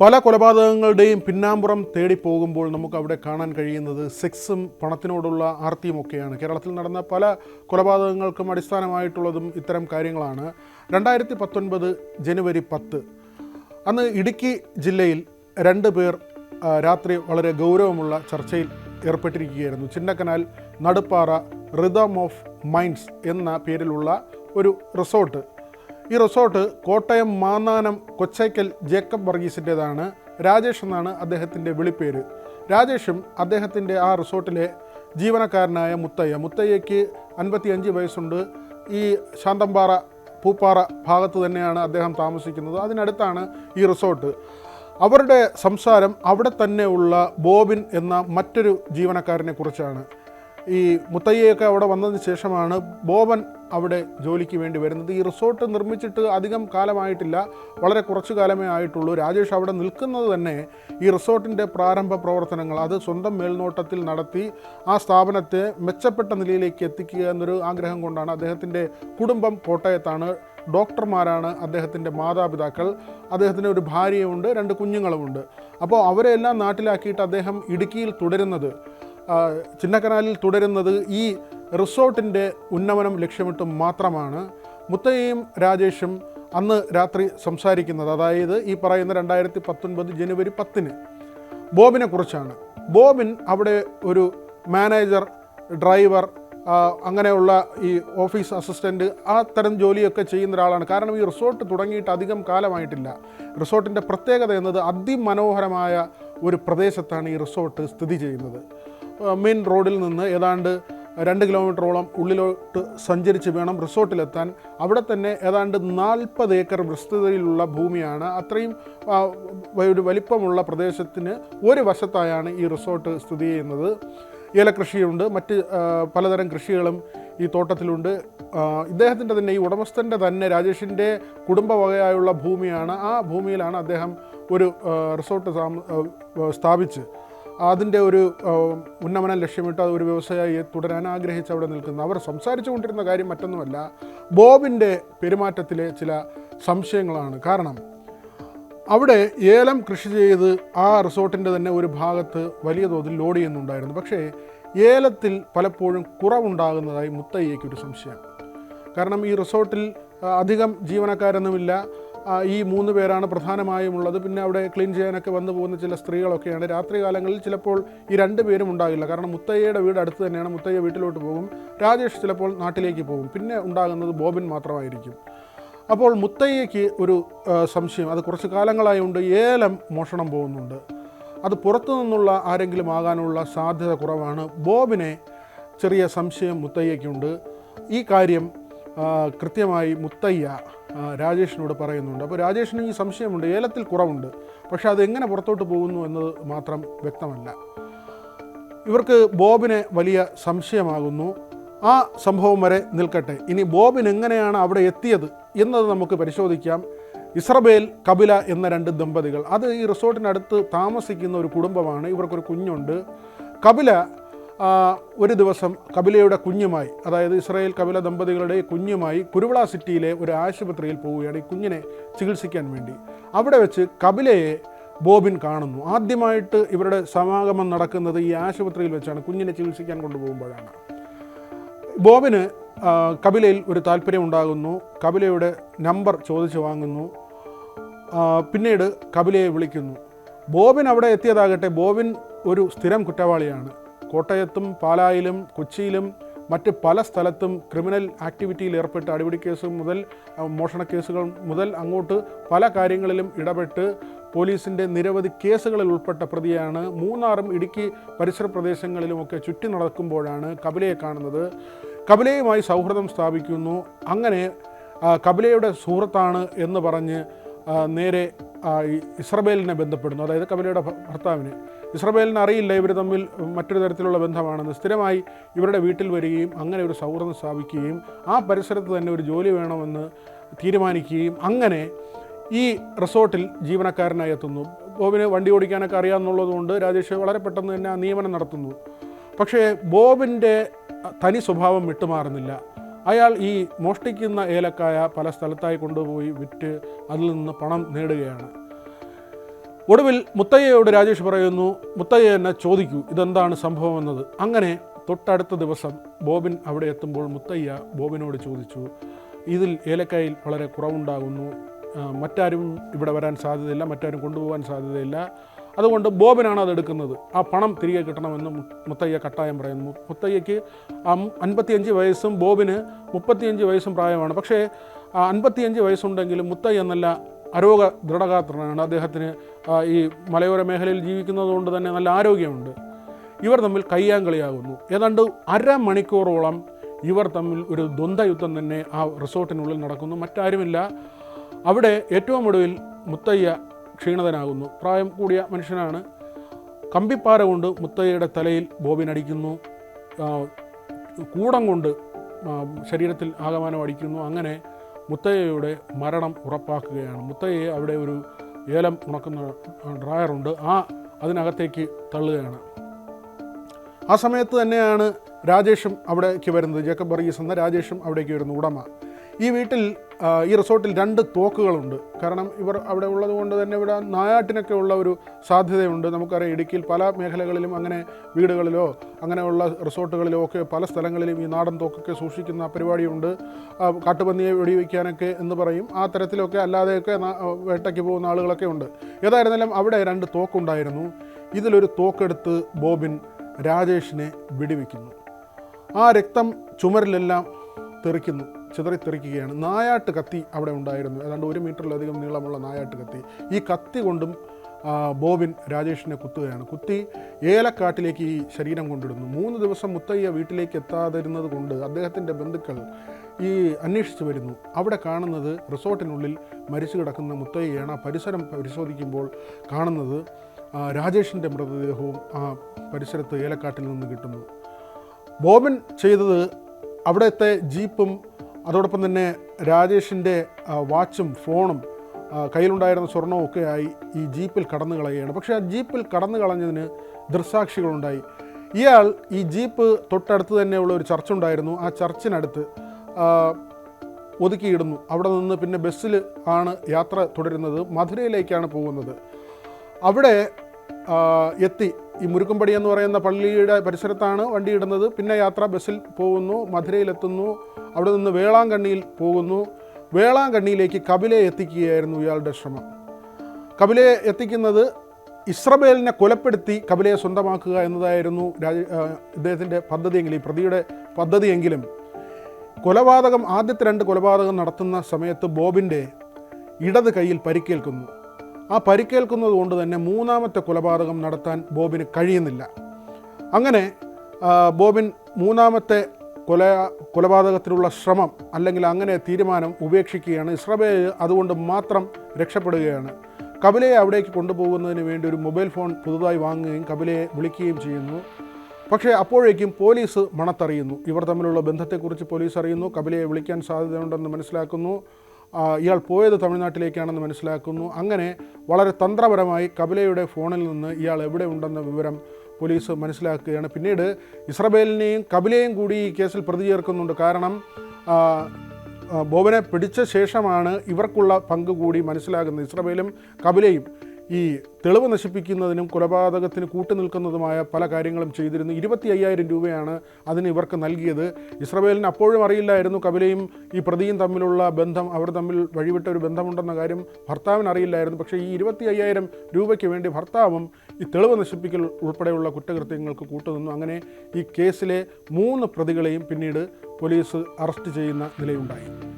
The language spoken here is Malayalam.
പല കൊലപാതകങ്ങളുടെയും പിന്നാമ്പുറം തേടി പോകുമ്പോൾ നമുക്ക് അവിടെ കാണാൻ കഴിയുന്നത് സെക്സും പണത്തിനോടുള്ള ആർത്തിയുമൊക്കെയാണ്. കേരളത്തിൽ നടന്ന പല കൊലപാതകങ്ങൾക്കും അടിസ്ഥാനമായിട്ടുള്ളതും ഇത്തരം കാര്യങ്ങളാണ്. രണ്ടായിരത്തി പത്തൊൻപത് ജനുവരി പത്ത് അന്ന് ഇടുക്കി ജില്ലയിൽ രണ്ട് പേർ രാത്രി വളരെ ഗൗരവമുള്ള ചർച്ചയിൽ ഏർപ്പെട്ടിരിക്കുകയായിരുന്നു. Chinnakanal Naduppara Rhythm of Minds എന്ന പേരിലുള്ള ഒരു റിസോർട്ട് ഈ റിസോർട്ട് കോട്ടയം മാന്നാനം കൊച്ചൈക്കൽ ജേക്കബ് വർഗീസിന്റെതാണ്. രാജേഷ് എന്നാണ് അദ്ദേഹത്തിന്റെ വിളിപ്പേര്. രാജേഷും അദ്ദേഹത്തിന്റെ ആ റിസോർട്ടിലെ ജീവനക്കാരനായ മുത്തയ്യ. മുത്തയ്യയ്ക്ക് അൻപത്തിയഞ്ച് വയസ്സുണ്ട്. ഈ ശാന്തമ്പാറ പൂപ്പാറ ഭാഗത്ത് തന്നെയാണ് അദ്ദേഹം താമസിക്കുന്നത്. അതിനടുത്താണ് ഈ റിസോർട്ട്. അവരുടെ സംസാരം അവിടെ തന്നെയുള്ള ബോബിൻ എന്ന മറ്റൊരു ജീവനക്കാരനെ കുറിച്ചാണ്. ഈ മുത്തയ്യയൊക്കെ അവിടെ വന്നതിന് ശേഷമാണ് ബോബൻ അവിടെ ജോലിക്ക് വേണ്ടി വരുന്നത്. ഈ റിസോർട്ട് നിർമ്മിച്ചിട്ട് അധികം കാലമായിട്ടില്ല. വളരെ കുറച്ചു കാലമേ ആയിട്ടുള്ളൂ. രാജേഷ് അവിടെ നിൽക്കുന്നത് തന്നെ ഈ റിസോർട്ടിന്റെ പ്രാരംഭ പ്രവർത്തനങ്ങൾ അത് സ്വന്തം മേൽനോട്ടത്തിൽ നടത്തി ആ സ്ഥാപനത്തെ മെച്ചപ്പെട്ട നിലയിലേക്ക് എത്തിക്കുക എന്നൊരു ആഗ്രഹം കൊണ്ടാണ് അദ്ദേഹത്തിന്റെ കുടുംബം കോട്ടയത്താണ്. ഡോക്ടർമാരാണ് അദ്ദേഹത്തിന്റെ മാതാപിതാക്കൾ. അദ്ദേഹത്തിന് ഒരു ഭാര്യയുണ്ട് രണ്ട് കുഞ്ഞുങ്ങളുമുണ്ട്. അപ്പോൾ അവരെല്ലാം നാട്ടിലാക്കിയിട്ട് അദ്ദേഹം ഇടുക്കിയിൽ തുടരുന്നത്. ചിന്നക്കനാലിൽ തുടരുന്നത് ഈ റിസോർട്ടിന്റെ ഉന്നമനം ലക്ഷ്യമിട്ട് മാത്രമാണ്. മുത്തയ്യയും രാജേഷും അന്ന് രാത്രി സംസാരിക്കുന്നത്. അതായത് ഈ പറയുന്ന രണ്ടായിരത്തി പത്തൊൻപത് ജനുവരി പത്തിന്. ബോബിനെ കുറിച്ചാണ്. ബോബിൻ അവിടെ ഒരു മാനേജർ ഡ്രൈവർ അങ്ങനെയുള്ള ഈ ഓഫീസ് അസിസ്റ്റന്റ് ആ തരം ജോലിയൊക്കെ ചെയ്യുന്ന ഒരാളാണ്. കാരണം ഈ റിസോർട്ട് തുടങ്ങിയിട്ട് അധികം കാലമായിട്ടില്ല. റിസോർട്ടിന്റെ പ്രത്യേകത എന്നത് അതിമനോഹരമായ ഒരു പ്രദേശത്താണ് ഈ റിസോർട്ട് സ്ഥിതി ചെയ്യുന്നത്. മെയിൻ റോഡിൽ നിന്ന് ഏതാണ്ട് രണ്ട് കിലോമീറ്ററോളം ഉള്ളിലോട്ട് സഞ്ചരിച്ച് വേണം റിസോർട്ടിലെത്താൻ. അവിടെ തന്നെ ഏതാണ്ട് നാൽപ്പത് ഏക്കർ വിസ്തൃതിയിലുള്ള ഭൂമിയാണ്. അത്രയും ഒരു വലിപ്പമുള്ള പ്രദേശത്തിന് ഒരു വശത്തായാണ് ഈ റിസോർട്ട് സ്ഥിതി ചെയ്യുന്നത്. ഏലകൃഷിയുണ്ട് മറ്റ് പലതരം കൃഷികളും ഈ തോട്ടത്തിലുണ്ട്. ഇദ്ദേഹത്തിന്റെ തന്നെ ഈ ഉടമസ്ഥന്റെ തന്നെ രാജേഷിന്റെ കുടുംബവകയായുള്ള ഭൂമിയാണ്. ആ ഭൂമിയിലാണ് അദ്ദേഹം ഒരു റിസോർട്ട് സ്ഥാപിച്ച്. അതിന്റെ ഒരു ഉന്നമനം ലക്ഷ്യമിട്ട് അത് ഒരു വ്യവസായി തുടരാൻ ആഗ്രഹിച്ച് അവിടെ നിൽക്കുന്നു. അവർ സംസാരിച്ചു കൊണ്ടിരുന്ന കാര്യം മറ്റൊന്നുമല്ല ബോബിന്റെ പെരുമാറ്റത്തിലെ ചില സംശയങ്ങളാണ്. കാരണം അവിടെ ഏലം കൃഷി ചെയ്ത് ആ റിസോർട്ടിന്റെ തന്നെ ഒരു ഭാഗത്ത് വലിയ തോതിൽ ലോഡ് ചെയ്യുന്നുണ്ടായിരുന്നു. പക്ഷേ ഏലത്തിൽ പലപ്പോഴും കുറവുണ്ടാകുന്നതായി മുത്തയ്യയ്ക്ക് ഒരു സംശയം. കാരണം ഈ റിസോർട്ടിൽ അധികം ജീവനക്കാരൊന്നുമില്ല. ഈ മൂന്ന് പേരാണ് പ്രധാനമായും ഉള്ളത് പിന്നെ അവിടെ ക്ലീൻ ചെയ്യാനൊക്കെ വന്നു പോകുന്ന ചില സ്ത്രീകളൊക്കെയാണ്. രാത്രി കാലങ്ങളിൽ ചിലപ്പോൾ ഈ രണ്ട് പേരും ഉണ്ടാകില്ല. കാരണം മുത്തയ്യയുടെ വീട് അടുത്ത് തന്നെയാണ്. മുത്തയ്യ വീട്ടിലോട്ട് പോകും. രാജേഷ് ചിലപ്പോൾ നാട്ടിലേക്ക് പോകും. പിന്നെ ഉണ്ടാകുന്നത് ബോബിൻ മാത്രമായിരിക്കും. അപ്പോൾ മുത്തയ്യയ്ക്ക് ഒരു സംശയം. അത് കുറച്ച് കാലങ്ങളായുണ്ട്. ഏലം മോഷണം പോകുന്നുണ്ട്. അത് പുറത്തു നിന്നുള്ള ആരെങ്കിലും ആകാനുള്ള സാധ്യത കുറവാണ്. ബോബിനെ ചെറിയ സംശയം മുത്തയ്യയ്ക്കുണ്ട്. ഈ കാര്യം കൃത്യമായി മുത്തയ്യ രാജേഷിനോട് പറയുന്നുണ്ട്. അപ്പോൾ രാജേഷിന് ഈ സംശയമുണ്ട്. ഏലത്തിൽ കുറവുണ്ട്. പക്ഷേ അത് എങ്ങനെ പുറത്തോട്ട് പോകുന്നു എന്നത് മാത്രം വ്യക്തമല്ല. ഇവർക്ക് ബോബിനെ വലിയ സംശയമാകുന്നു. ആ സംഭവം വരെ നിൽക്കട്ടെ. ഇനി ബോബിൻ എങ്ങനെയാണ് അവിടെ എത്തിയത് എന്നത് നമുക്ക് പരിശോധിക്കാം. ഇസ്രബേൽ കപില എന്ന രണ്ട് ദമ്പതികൾ. അത് ഈ റിസോർട്ടിനടുത്ത് താമസിക്കുന്ന ഒരു കുടുംബമാണ്. ഇവർക്കൊരു കുഞ്ഞുണ്ട്. കപില ഒരു ദിവസം കപിലയുടെ കുഞ്ഞുമായി അതായത് ഇസ്രായേൽ കപില ദമ്പതികളുടെ കുഞ്ഞുമായി കുരുവിള സിറ്റിയിലെ ഒരു ആശുപത്രിയിൽ പോവുകയാണ് ഈ കുഞ്ഞിനെ ചികിത്സിക്കാൻ വേണ്ടി. അവിടെ വെച്ച് കപിലയെ ബോബിൻ കാണുന്നു. ആദ്യമായിട്ട് ഇവരുടെ സമാഗമം നടക്കുന്നത് ഈ ആശുപത്രിയിൽ വെച്ചാണ് കുഞ്ഞിനെ ചികിത്സിക്കാൻ കൊണ്ടുപോകുമ്പോഴാണ്. ബോബിന് കപിലയിൽ ഒരു താല്പര്യം ഉണ്ടാകുന്നു കപിലയുടെ നമ്പർ ചോദിച്ചു വാങ്ങുന്നു. പിന്നീട് കപിലയെ വിളിക്കുന്നു. ബോബിൻ അവിടെ എത്തിയതാകട്ടെ ബോബിൻ ഒരു സ്ഥിരം കുറ്റവാളിയാണ്. കോട്ടയത്തും പാലായിലും കൊച്ചിയിലും മറ്റ് പല സ്ഥലത്തും ക്രിമിനൽ ആക്ടിവിറ്റിയിൽ ഏർപ്പെട്ട് അടിപിടി കേസ് മുതൽ മോഷണ കേസുകൾ മുതൽ അങ്ങോട്ട് പല കാര്യങ്ങളിലും ഇടപെട്ട് പോലീസിന്റെ നിരവധി കേസുകളിൽ ഉൾപ്പെട്ട പ്രതിയാണ്. മൂന്നാറും ഇടുക്കി പരിസര പ്രദേശങ്ങളിലുമൊക്കെ ചുറ്റി നടക്കുമ്പോഴാണ് കപിലയെ കാണുന്നത്. കപിലയുമായി സൗഹൃദം സ്ഥാപിക്കുന്നു. അങ്ങനെ കപിലയുടെ സുഹൃത്താണ് എന്ന് പറഞ്ഞ് നേരെ ഇസ്രബേലിനെ ബന്ധപ്പെടുന്നു. അതായത് കപിലയുടെ ഭർത്താവിനെ. ഇസ്രബേലിന് അറിയില്ല ഇവർ തമ്മിൽ മറ്റൊരു തരത്തിലുള്ള ബന്ധമാണെന്ന്. സ്ഥിരമായി ഇവരുടെ വീട്ടിൽ വരികയും അങ്ങനെ ഒരു സൗഹൃദം സ്ഥാപിക്കുകയും ആ പരിസരത്ത് തന്നെ ഒരു ജോലി വേണമെന്ന് തീരുമാനിക്കുകയും അങ്ങനെ ഈ റിസോർട്ടിൽ ജീവനക്കാരനായി എത്തുന്നു. ബോബിന് വണ്ടി ഓടിക്കാനൊക്കെ അറിയാമെന്നുള്ളതുകൊണ്ട് രാജേഷ് വളരെ പെട്ടെന്ന് തന്നെ ആ നിയമനം നടത്തുന്നു. പക്ഷേ ബോബിന്റെ തനി സ്വഭാവം വിട്ടുമാറുന്നില്ല. അയാൾ ഈ മോഷ്ടിക്കുന്ന ഏലക്കായ പല സ്ഥലത്തായി കൊണ്ടുപോയി വിറ്റ് അതിൽ നിന്ന് പണം നേടുകയാണ്. ഒടുവിൽ മുത്തയ്യയോട് രാജേഷ് പറയുന്നു മുത്തയ്യ എന്നെ ചോദിക്കൂ ഇതെന്താണ് സംഭവം എന്നത്? അങ്ങനെ തൊട്ടടുത്ത ദിവസം ബോബിൻ അവിടെ എത്തുമ്പോൾ മുത്തയ്യ ബോബിനോട് ചോദിച്ചു ഇതിൽ ഏലക്കായിൽ വളരെ കുറവുണ്ടാകുന്നു. മറ്റാരും ഇവിടെ വരാൻ സാധ്യതയില്ല മറ്റാരും കൊണ്ടുപോകാൻ സാധ്യതയില്ല. അതുകൊണ്ട് ബോബിനാണ് അത് എടുക്കുന്നത്. ആ പണം തിരികെ കിട്ടണമെന്ന് മുത്തയ്യ കട്ടായം പറയുന്നു. മുത്തയ്യയ്ക്ക് അൻപത്തിയഞ്ച് വയസ്സും ബോബിന് മുപ്പത്തിയഞ്ച് വയസ്സും പ്രായമാണ്. പക്ഷേ അൻപത്തിയഞ്ച് വയസ്സുണ്ടെങ്കിലും മുത്തയ്യ നല്ല അരോഗ ദൃഢഗാത്രനാണ് അദ്ദേഹത്തിന് ഈ മലയോര മേഖലയിൽ ജീവിക്കുന്നതുകൊണ്ട് തന്നെ നല്ല ആരോഗ്യമുണ്ട്. ഇവർ തമ്മിൽ കയ്യാങ്കളിയാകുന്നു. ഏതാണ്ട് അരമണിക്കൂറോളം ഇവർ തമ്മിൽ ഒരു ദ്വന്ദ്വയുദ്ധം തന്നെ ആ റിസോർട്ടിനുള്ളിൽ നടക്കുന്നു. മറ്റാരുമില്ല. അവിടെ ഏറ്റവും ഒടുവിൽ മുത്തയ്യ ക്ഷീണിതനാകുന്നു. പ്രായം കൂടിയ മനുഷ്യനാണ്. കമ്പിപ്പാര കൊണ്ട് മുത്തയ്യയുടെ തലയിൽ ബോബിനടിക്കുന്നു. കൂടം കൊണ്ട് ശരീരത്തിൽ ആകമാനം അടിക്കുന്നു. അങ്ങനെ മുത്തയ്യയുടെ മരണം ഉറപ്പാക്കുകയാണ്. മുത്തയ്യയെ അവിടെ ഒരു ഏലം ഉണക്കുന്ന ഡ്രായറുണ്ട് ആ അതിനകത്തേക്ക് തള്ളുകയാണ്. ആ സമയത്ത് തന്നെയാണ് രാജേഷും അവിടേക്ക് വരുന്നത്. ജേക്കബ് വർഗീസ് എന്ന രാജേഷും അവിടേക്ക് വരുന്നു. ഉടമ. ഈ വീട്ടിൽ ഈ റിസോർട്ടിൽ രണ്ട് തോക്കുകളുണ്ട്. കാരണം ഇവർ അവിടെ ഉള്ളത് കൊണ്ട് തന്നെ ഇവിടെ നായാട്ടിനൊക്കെ ഉള്ള ഒരു സാധ്യതയുണ്ട്. നമുക്കറിയാം ഇടുക്കിയിൽ പല മേഖലകളിലും അങ്ങനെ വീടുകളിലോ അങ്ങനെയുള്ള റിസോർട്ടുകളിലോ ഒക്കെ പല സ്ഥലങ്ങളിലും ഈ നാടൻ തോക്കൊക്കെ സൂക്ഷിക്കുന്ന പരിപാടിയുണ്ട്. കാട്ടുപന്നിയെ വെടിവെക്കാനൊക്കെ എന്ന് പറയും. ആ തരത്തിലൊക്കെ അല്ലാതെയൊക്കെ വേട്ടയ്ക്ക് പോകുന്ന ആളുകളൊക്കെ ഉണ്ട്. ഏതായിരുന്നാലും അവിടെ രണ്ട് തോക്കുണ്ടായിരുന്നു. ഇതിലൊരു തോക്കെടുത്ത് ബോബിൻ രാജേഷിനെ വെടിവെക്കുന്നു. ആ രക്തം ചുമരിലെല്ലാം തെറിക്കുന്നു. ചിതറിത്തെറിക്കുകയാണ്. നായാട്ട് കത്തി അവിടെ ഉണ്ടായിരുന്നു. ഏതാണ്ട് ഒരു മീറ്ററിലധികം നീളമുള്ള നായാട്ട് കത്തി. ഈ കത്തി കൊണ്ടും ബോബിൻ രാജേഷിനെ കുത്തുകയാണ്. കുത്തി ഏലക്കാട്ടിലേക്ക് ഈ ശരീരം കൊണ്ടിടുന്നു. മൂന്ന് ദിവസം മുത്തയ്യ വീട്ടിലേക്ക് എത്താതിരുന്നത് കൊണ്ട് അദ്ദേഹത്തിന്റെ ബന്ധുക്കൾ ഈ അന്വേഷിച്ച് വരുന്നു. അവിടെ കാണുന്നത് റിസോർട്ടിനുള്ളിൽ മരിച്ചു കിടക്കുന്ന മുത്തയ്യയാണ്. ആ പരിസരം പരിശോധിക്കുമ്പോൾ കാണുന്നത് രാജേഷിന്റെ മൃതദേഹവും ആ പരിസരത്ത് ഏലക്കാട്ടിൽ നിന്ന് കിട്ടുന്നു. ബോബൻ ചെയ്തത് അവിടുത്തെ ജീപ്പും അതോടൊപ്പം തന്നെ രാജേഷിന്റെ വാച്ചും ഫോണും കയ്യിലുണ്ടായിരുന്ന സ്വർണവും ഒക്കെ ആയി ഈ ജീപ്പിൽ കടന്നു കളയുകയാണ്. പക്ഷേ ആ ജീപ്പിൽ കടന്നു കളഞ്ഞതിന് ദൃസാക്ഷികളുണ്ടായി ഇയാൾ ഈ ജീപ്പ് തൊട്ടടുത്ത് തന്നെയുള്ള ഒരു ചർച്ച് ഉണ്ടായിരുന്നു. ആ ചർച്ചിനടുത്ത് ഒതുക്കിയിടുന്നു. അവിടെ നിന്ന് പിന്നെ ബസ്സിൽ ആണ് യാത്ര തുടരുന്നത്. മധുരയിലേക്കാണ് പോകുന്നത്. അവിടെ എത്തി. ഈ മുരുക്കുംപടി എന്ന് പറയുന്ന പള്ളിയുടെ പരിസരത്താണ് വണ്ടി ഇടുന്നത്. പിന്നെ യാത്ര ബസ്സിൽ പോകുന്നു മധുരയിലെത്തുന്നു അവിടെ നിന്ന് വേളാങ്കണ്ണിയിൽ പോകുന്നു. വേളാങ്കണ്ണിയിലേക്ക് കപിലയെ എത്തിക്കുകയായിരുന്നു ഇയാളുടെ ശ്രമം. കപിലയെ എത്തിക്കുന്നത് ഇസ്രബേലിനെ കൊലപ്പെടുത്തി കപിലയെ സ്വന്തമാക്കുക എന്നതായിരുന്നു രാജ ഇദ്ദേഹത്തിന്റെ പദ്ധതിയെങ്കിലും ഈ പ്രതിയുടെ പദ്ധതിയെങ്കിലും. കൊലപാതകം ആദ്യത്തെ രണ്ട് കൊലപാതകം നടത്തുന്ന സമയത്ത് ബോബിന്റെ ഇടത് കൈയിൽ പരിക്കേൽക്കുന്നു. ആ പരിക്കേൽക്കുന്നത് കൊണ്ട് തന്നെ മൂന്നാമത്തെ കൊലപാതകം നടത്താൻ ബോബിന് കഴിയുന്നില്ല. അങ്ങനെ ബോബിൻ മൂന്നാമത്തെ കൊല കൊലപാതകത്തിനുള്ള ശ്രമം അല്ലെങ്കിൽ അങ്ങനെ തീരുമാനം ഉപേക്ഷിക്കുകയാണ്. ഇസ്രബേൽ അതുകൊണ്ട് മാത്രം രക്ഷപ്പെടുകയാണ്. കപിലയെ അവിടേക്ക് കൊണ്ടുപോകുന്നതിന് വേണ്ടി ഒരു മൊബൈൽ ഫോൺ പുതുതായി വാങ്ങുകയും കപിലയെ വിളിക്കുകയും ചെയ്യുന്നു. പക്ഷേ അപ്പോഴേക്കും പോലീസ് മണത്തറിയുന്നു. ഇവർ തമ്മിലുള്ള ബന്ധത്തെക്കുറിച്ച് പോലീസ് അറിയുന്നു. കപിലയെ വിളിക്കാൻ സാധ്യതയുണ്ടെന്ന് മനസ്സിലാക്കുന്നു. ഇയാൾ പോയത് തമിഴ്നാട്ടിലേക്കാണെന്ന് മനസ്സിലാക്കുന്നു. അങ്ങനെ വളരെ തന്ത്രപരമായി കപിലയുടെ ഫോണിൽ നിന്ന് ഇയാൾ എവിടെ ഉണ്ടെന്ന വിവരം പോലീസ് മനസ്സിലാക്കുകയാണ്. പിന്നീട് ഇസ്രബേലിനെയും കപിലയും കൂടി ഈ കേസിൽ പ്രതി ചേർക്കുന്നുണ്ട്. കാരണം ബോബനെ പിടിച്ച ശേഷമാണ് ഇവർക്കുള്ള പങ്ക് കൂടി മനസ്സിലാകുന്നത്. ഇസ്രബേലും കപിലയും ഈ തെളിവ് നശിപ്പിക്കുന്നതിനും കൊലപാതകത്തിന് കൂട്ടുനിൽക്കുന്നതുമായ പല കാര്യങ്ങളും ചെയ്തിരുന്നു. ഇരുപത്തി അയ്യായിരം രൂപയാണ് അതിന് ഇവർക്ക് നൽകിയത്. ഇസ്രവേലിന് അപ്പോഴും അറിയില്ലായിരുന്നു കപിലയും ഈ പ്രതിയും തമ്മിലുള്ള ബന്ധം. അവർ തമ്മിൽ വഴിവിട്ട ഒരു ബന്ധമുണ്ടെന്ന കാര്യം ഭർത്താവിന് അറിയില്ലായിരുന്നു. പക്ഷേ ഈ ഇരുപത്തി അയ്യായിരം രൂപയ്ക്ക് വേണ്ടി ഭർത്താവും ഈ തെളിവ് നശിപ്പിക്കൽ ഉൾപ്പെടെയുള്ള കുറ്റകൃത്യങ്ങൾക്ക് കൂട്ടുനിന്നു. അങ്ങനെ ഈ കേസിലെ മൂന്ന് പ്രതികളെയും പിന്നീട് പോലീസ് അറസ്റ്റ് ചെയ്യുന്ന നിലയുണ്ടായി.